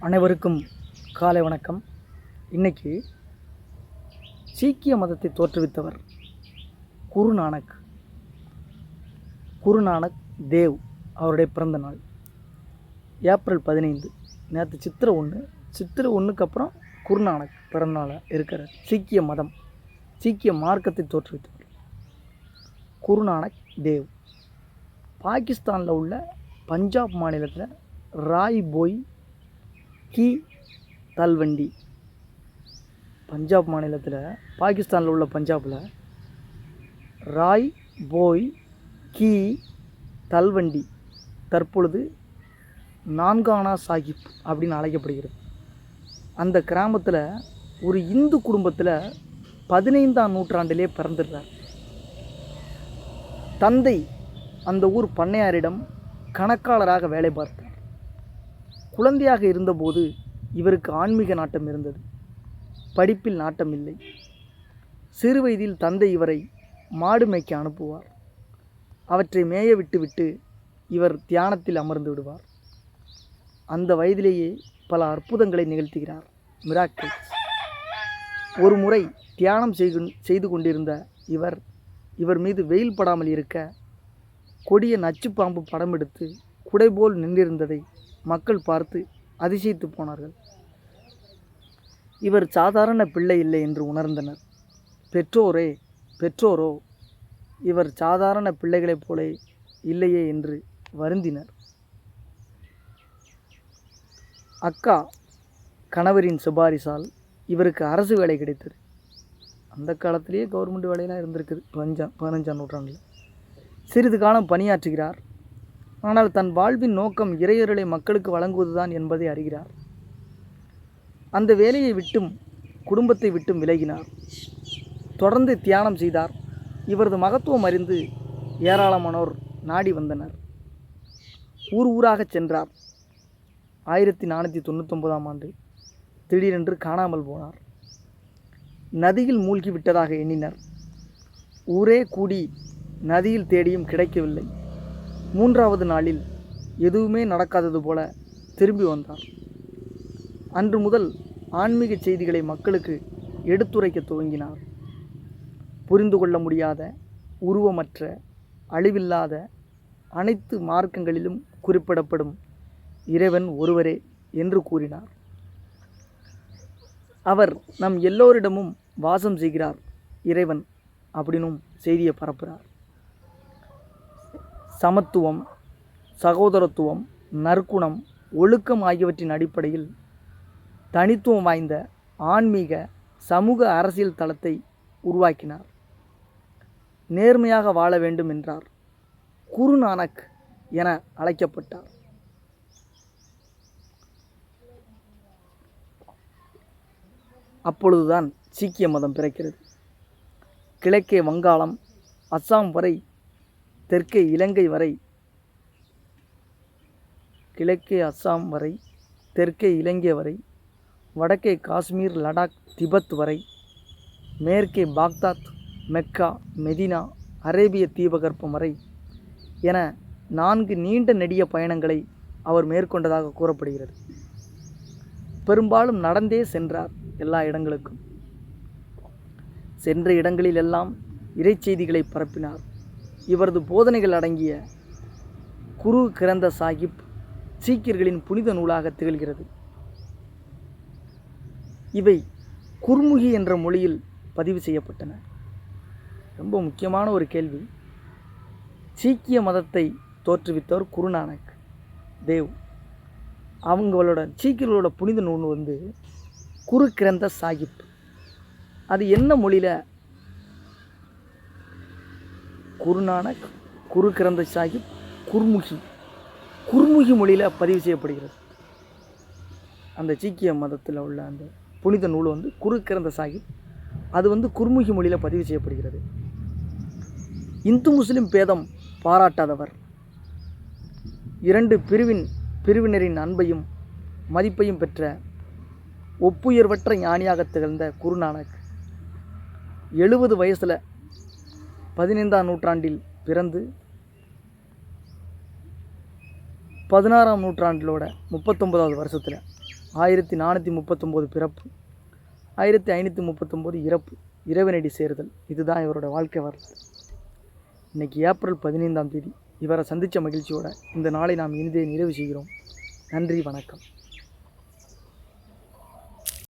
அனைவருக்கும் காலை வணக்கம். இன்னைக்கு சீக்கிய மதத்தை தோற்றுவித்தவர் குருநானக். குருநானக் தேவ் அவருடைய பிறந்த நாள். ஏப்ரல் பதினைந்து நேற்று சித்திரை ஒன்று சித்திரை ஒன்றுக்கு அப்புறம் குருநானக் பிறந்தநாளாக இருக்கிறார். சீக்கிய மதம் சீக்கிய மார்க்கத்தை தோற்றுவித்தவர் குருநானக் தேவ். பாகிஸ்தானில் உள்ள பஞ்சாப் மாநிலத்தில் ராய் போய் கி தல்வண்டி. பஞ்சாப் மாநிலத்தில் பாகிஸ்தானில் உள்ள பஞ்சாபில் ராய் போய் கி தல்வண்டி. தற்பொழுது நான்கானா சாஹிப் அப்படின்னு அழைக்கப்படுகிறது. அந்த கிராமத்தில் ஒரு இந்து குடும்பத்தில் பதினைந்தாம் நூற்றாண்டிலே பிறந்துடுறார். தந்தை அந்த ஊர் பண்ணையாரிடம் கணக்காளராக வேலை பார்த்தார். குழந்தையாக இருந்தபோது இவருக்கு ஆன்மீக நாட்டம் இருந்தது. படிப்பில் நாட்டம் இல்லை. சிறு வயதில் தந்தை இவரை மாடு மேய்க்க அனுப்புவார். அவற்றை மேய விட்டுவிட்டு இவர் தியானத்தில் அமர்ந்து விடுவார். அந்த வயதிலேயே பல அற்புதங்களை நிகழ்த்துகிறார் மிராக்கிள்ஸ் ஒரு முறை தியானம் செய்து செய்து கொண்டிருந்த இவர் இவர் மீது வெயில் படாமல் இருக்க கொடிய நச்சு பாம்பு படம் எடுத்து குடைபோல் நின்றிருந்ததை மக்கள் பார்த்து அதிசயித்து போனார்கள். இவர் சாதாரண பிள்ளை இல்லை என்று உணர்ந்தனர். பெற்றோரே பெற்றோரோ இவர் சாதாரண பிள்ளைகளைப் போல இல்லையே என்று வருந்தினர். அக்கா கணவரின் சிபாரிசால் இவருக்கு அரசு வேலை கிடைத்தது. அந்த காலத்திலேயே கவர்மெண்ட் வேலையெல்லாம் இருந்திருக்குது பதினஞ்சாம் பதினஞ்சாம் நூற்றாண்டில். சிறிது காலம் பணியாற்றுகிறார். ஆனால் தன் வாழ்வின் நோக்கம் இறையருளை மக்களுக்கு வழங்குவதுதான் என்பதை அறிகிறார். அந்த வேலையை விட்டும் குடும்பத்தை விட்டும் விலகினார். தொடர்ந்து தியானம் செய்தார். இவரது மகத்துவம் அறிந்து ஏராளமானோர் நாடி வந்தனர். ஊர் ஊராக சென்றார். ஆயிரத்தி நானூற்றி தொண்ணூத்தொன்பதாம் ஆண்டு திடீரென்று காணாமல் போனார். நதியில் மூழ்கி விட்டதாக எண்ணினர். ஊரே கூடி நதியில் தேடியும் கிடைக்கவில்லை. மூன்றாவது நாளில் எதுவுமே நடக்காதது போல திரும்பி வந்தார். அன்று முதல் ஆன்மீக செய்திகளை மக்களுக்கு எடுத்துரைக்க துவங்கினார். புரிந்து கொள்ள முடியாத உருவமற்ற அழிவில்லாத அனைத்து மார்க்கங்களிலும் குறிப்பிடப்படும் இறைவன் ஒருவரே என்று கூறினார். அவர் நம் எல்லோரிடமும் வாசம் செய்கிறார் இறைவன் அப்படின்னும் செய்தியை பரப்புகிறார். சமத்துவம் சகோதரத்துவம் நற்குணம் ஒழுக்கம் ஆகியவற்றின் அடிப்படையில் தனித்துவம் வாய்ந்த ஆன்மீக சமூக அரசியல் தளத்தை உருவாக்கினார். நேர்மையாக வாழ வேண்டும் என்றார் குருநானக் என அழைக்கப்பட்டார். அப்பொழுதுதான் சீக்கிய மதம் பிறக்கிறது. கிழக்கே வங்காளம் அஸ்ஸாம் வரை தெற்கே இலங்கை வரை கிழக்கே அஸ்ஸாம் வரை தெற்கே இலங்கை வரை வடக்கே காஷ்மீர் லடாக் திபத் வரை மேற்கே பாக்தாத் மெக்கா மெதினா அரேபிய தீபகற்பம் வரை என நான்கு நீண்ட நெடிய பயணங்களை அவர் மேற்கொண்டதாக கூறப்படுகிறது. பெரும்பாலும் நடந்தே சென்றார் எல்லா இடங்களுக்கும். சென்ற இடங்களிலெல்லாம் இறைச்செய்திகளை பரப்பினார். இவரது போதனைகள் அடங்கிய குரு கிரந்த சாஹிப் சீக்கியர்களின் புனித நூலாக திகழ்கிறது. இவை குர்முகி என்ற மொழியில் பதிவு செய்யப்பட்டன. ரொம்ப முக்கியமான ஒரு கேள்வி. சீக்கிய மதத்தை தோற்றுவித்தவர் குருநானக் தேவ். அவங்களோட சீக்கியர்களோட புனித நூல் வந்து குரு கிரந்த சாஹிப். அது என்ன மொழியில் குருநானக் குரு கிரந்த சாஹிப் குர்முகி. குர்முகி மொழியில் பதிவு செய்யப்படுகிறது. அந்த சீக்கிய மதத்தில் உள்ள அந்த புனித நூல் வந்து குரு கிரந்த சாஹிப். அது வந்து குர்முகி மொழியில் பதிவு செய்யப்படுகிறது. இந்து முஸ்லிம் பேதம் பாராட்டாதவர். இரண்டு பிரிவின் பிரிவினரின் அன்பையும் மதிப்பையும் பெற்ற ஒப்புயர்வற்ற ஞானியாக திகழ்ந்த குருநானக். எழுபது வயசில் பதினைந்தாம் நூற்றாண்டில் பிறந்து பதினாறாம் நூற்றாண்டிலோட முப்பத்தொம்பதாவது வருஷத்தில் ஆயிரத்தி நானூற்றி முப்பத்தொம்போது பிறப்பு ஆயிரத்தி ஐநூற்றி முப்பத்தொம்போது இறப்பு இறைவனடி சேருதல் இதுதான் இவரோட வாழ்க்கை வரலாறு. இன்னைக்கு ஏப்ரல் பதினைந்தாம் தேதி இவரை சந்தித்த மகிழ்ச்சியோட இந்த நாளை நாம் இனிதே நிறைவு செய்கிறோம். நன்றி வணக்கம்.